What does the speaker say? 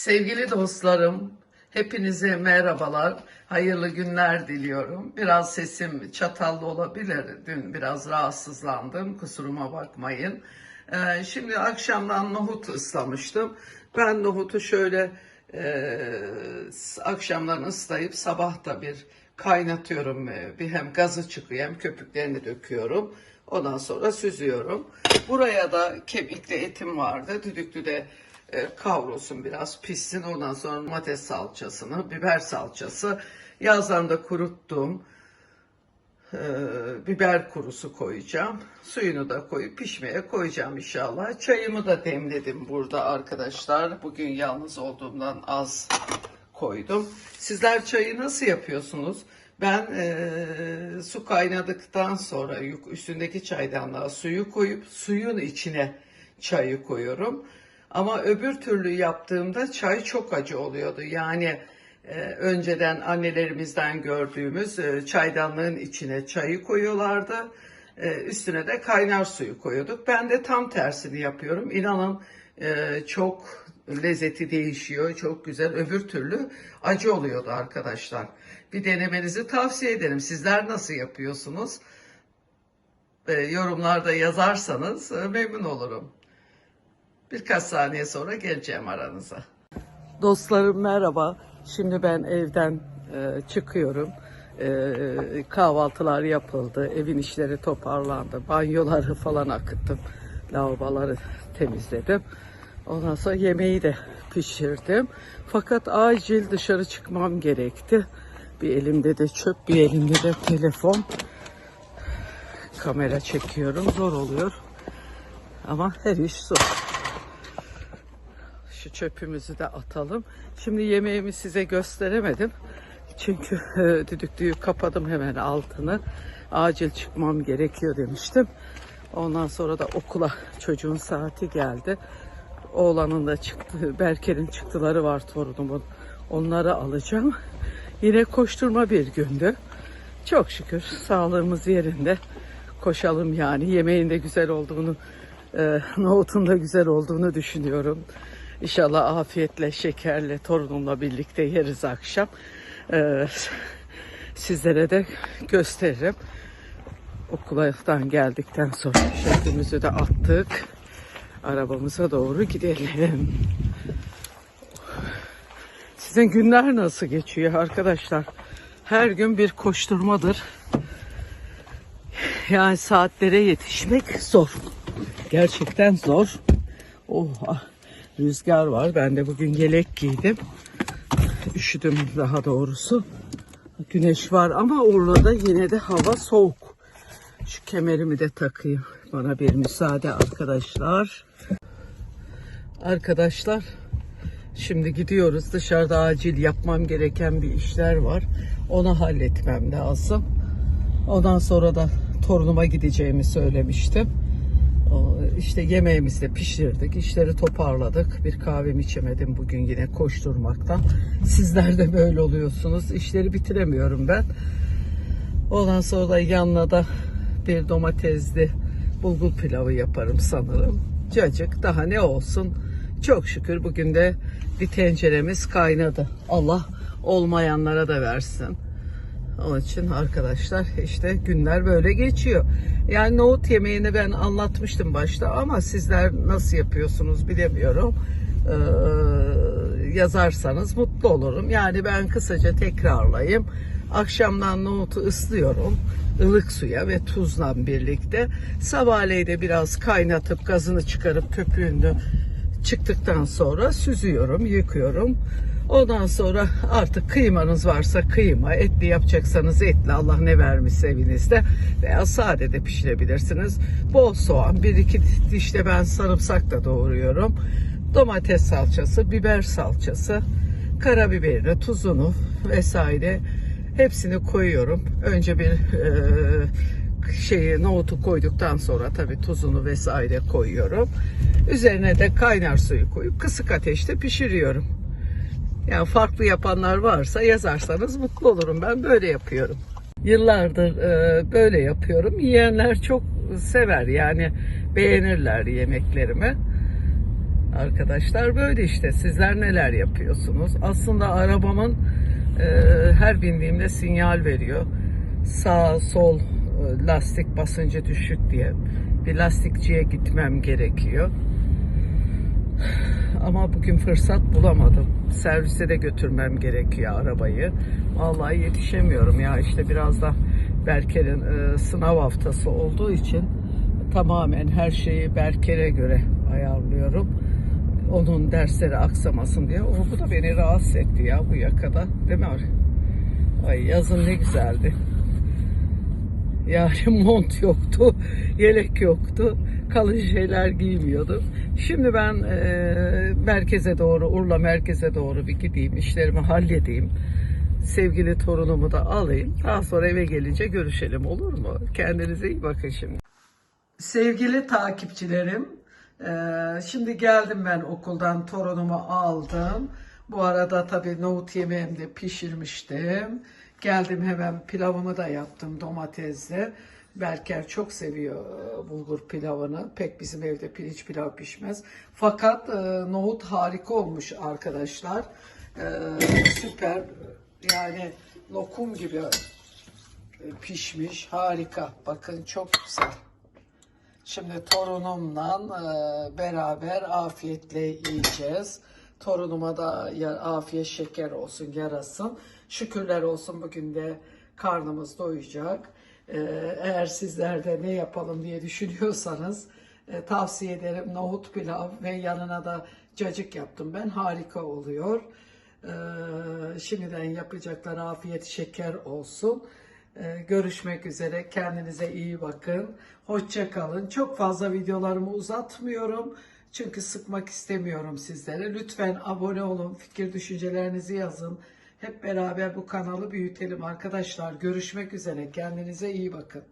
Sevgili dostlarım, hepinize merhabalar, hayırlı günler diliyorum. Biraz sesim çatallı olabilir, dün biraz rahatsızlandım, kusuruma bakmayın. Ee, şimdi akşamdan nohut ıslamıştım. Ben nohutu şöyle e, akşamdan ıslayıp sabah da bir kaynatıyorum. Ee, Bir hem gazı çıkıyor hem köpüklerini döküyorum. Ondan sonra süzüyorum. Buraya da kemikli etim vardı. Düdüklü de e, kavrulsun biraz pişsin. Ondan sonra domates salçasını, biber salçası. Yazdan da kuruttum. Ee, biber kurusu koyacağım. Suyunu da koyup pişmeye koyacağım inşallah. Çayımı da demledim burada arkadaşlar. Bugün yalnız olduğumdan az koydum. Sizler çayı nasıl yapıyorsunuz? Ben eee, su kaynadıktan sonra üstündeki çaydanlığa suyu koyup suyun içine çayı koyuyorum. Ama öbür türlü yaptığımda çay çok acı oluyordu. Yani e, önceden annelerimizden gördüğümüz e, çaydanlığın içine çayı koyuyorlardı. E, üstüne de kaynar suyu koyuyorduk. Ben de tam tersini yapıyorum. İnanın e, çok lezzeti değişiyor. Çok güzel. Öbür türlü acı oluyordu arkadaşlar. Bir denemenizi tavsiye ederim. Sizler nasıl yapıyorsunuz? E, yorumlarda yazarsanız e, memnun olurum. Birkaç saniye sonra geleceğim aranıza. Dostlarım merhaba. Şimdi ben evden e, çıkıyorum. E, kahvaltılar yapıldı. Evin işleri toparlandı. Banyoları falan akıttım. Lavaboları temizledim. Ondan sonra yemeği de pişirdim. Fakat acil dışarı çıkmam gerekti. Bir elimde de çöp, bir elimde de telefon. Kamera çekiyorum. Zor oluyor. Ama her iş zor. Şu çöpümüzü de atalım. Şimdi yemeğimi size gösteremedim. Çünkü e, düdüklüyü kapadım hemen altını. Acil çıkmam gerekiyor demiştim. Ondan sonra da okula çocuğun saati geldi. Oğlanın da çıktı, Berker'in çıktıları var torunumun. Onları alacağım. Yine koşturma bir gündü. Çok şükür sağlığımız yerinde. Koşalım yani. Yemeğin de güzel olduğunu, e, nohutun da güzel olduğunu düşünüyorum. İnşallah afiyetle, şekerle, torunumla birlikte yeriz akşam. E, sizlere de gösteririm. Okuldan geldikten sonra şeklimizi de attık. Arabamıza doğru gidelim. Sizin günler nasıl geçiyor arkadaşlar? Her gün bir koşturmadır. Yani saatlere yetişmek zor. Gerçekten zor. Oh, ah, rüzgar var. Ben de bugün yelek giydim. Üşüdüm daha doğrusu. Güneş var ama Urla'da yine de hava soğuk. Şu kemerimi de takayım. Bana bir müsaade arkadaşlar. Arkadaşlar şimdi gidiyoruz. Dışarıda acil yapmam gereken bir işler var. Onu halletmem lazım. Ondan sonra da torunuma gideceğimi söylemiştim. İşte yemeğimizi de pişirdik, işleri toparladık. Bir kahvemi içemedim bugün yine koşturmaktan. Sizler de böyle oluyorsunuz. İşleri bitiremiyorum ben. Ondan sonra da yanına da bir domatesli bulgur pilavı yaparım sanırım. Cacık daha ne olsun. Çok şükür bugün de bir tenceremiz kaynadı. Allah olmayanlara da versin. Onun için arkadaşlar işte günler böyle geçiyor. Yani nohut yemeğini ben anlatmıştım başta ama sizler nasıl yapıyorsunuz bilemiyorum. Ee, yazarsanız mutlu olurum. Yani ben kısaca tekrarlayayım. Akşamdan nohutu ıslıyorum ılık suya ve tuzla birlikte. Sabahleyin de biraz kaynatıp gazını çıkarıp köpüğünü çıktıktan sonra süzüyorum, yıkıyorum. Ondan sonra artık kıymanız varsa kıyma, etli yapacaksanız etli Allah ne vermişse evinizde veya sade de pişirebilirsiniz. Bol soğan, bir iki diş de ben sarımsak da doğruyorum. Domates salçası, biber salçası, karabiberini, tuzunu vesaire hepsini koyuyorum. Önce bir e, şeyi nohutu koyduktan sonra tabii tuzunu vesaire koyuyorum. Üzerine de kaynar suyu koyup kısık ateşte pişiriyorum. Yani farklı yapanlar varsa yazarsanız mutlu olurum. Ben böyle yapıyorum. Yıllardır e, böyle yapıyorum. Yiyenler çok sever yani beğenirler yemeklerimi. Arkadaşlar böyle işte sizler neler yapıyorsunuz? Aslında arabamın e, her bindiğimde sinyal veriyor. Sağ sol e, lastik basıncı düşük diye bir lastikçiye gitmem gerekiyor. Ama bugün fırsat bulamadım. Servise de götürmem gerekiyor arabayı. Vallahi yetişemiyorum ya işte biraz da Berker'in e, sınav haftası olduğu için tamamen her şeyi Berker'e göre ayarlıyorum. Onun dersleri aksamasın diye. O, bu da beni rahatsız etti ya bu yakada. Değil mi? Ay yazın ne güzeldi. Yani mont yoktu, yelek yoktu, kalın şeyler giymiyordum. Şimdi ben e, merkeze doğru, Urla merkeze doğru bir gideyim, işlerimi halledeyim. Sevgili torunumu da alayım. Daha sonra eve gelince görüşelim olur mu? Kendinize iyi bakın şimdi. Sevgili takipçilerim, e, şimdi geldim ben okuldan torunumu aldım. Bu arada tabii nohut yemeğimi de pişirmiştim. Geldim hemen pilavımı da yaptım domatesle. Berker çok seviyor e, bulgur pilavını. Pek bizim evde pirinç pilav pişmez. Fakat e, nohut harika olmuş arkadaşlar. E, süper. Yani lokum gibi e, pişmiş. Harika. Bakın çok güzel. Şimdi torunumla e, beraber afiyetle yiyeceğiz. Torunuma da afiyet şeker olsun, yarasın. Şükürler olsun bugün de karnımız doyacak. E, eğer sizler de ne yapalım diye düşünüyorsanız e, tavsiye ederim nohut pilav ve yanına da cacık yaptım ben. Harika oluyor. E, şimdiden yapacaklar afiyet şeker olsun. Ee, Görüşmek üzere. Kendinize iyi bakın. Hoşça kalın. Çok fazla videolarımı uzatmıyorum. Çünkü sıkmak istemiyorum sizlere. Lütfen abone olun. Fikir düşüncelerinizi yazın. Hep beraber bu kanalı büyütelim arkadaşlar. Görüşmek üzere. Kendinize iyi bakın.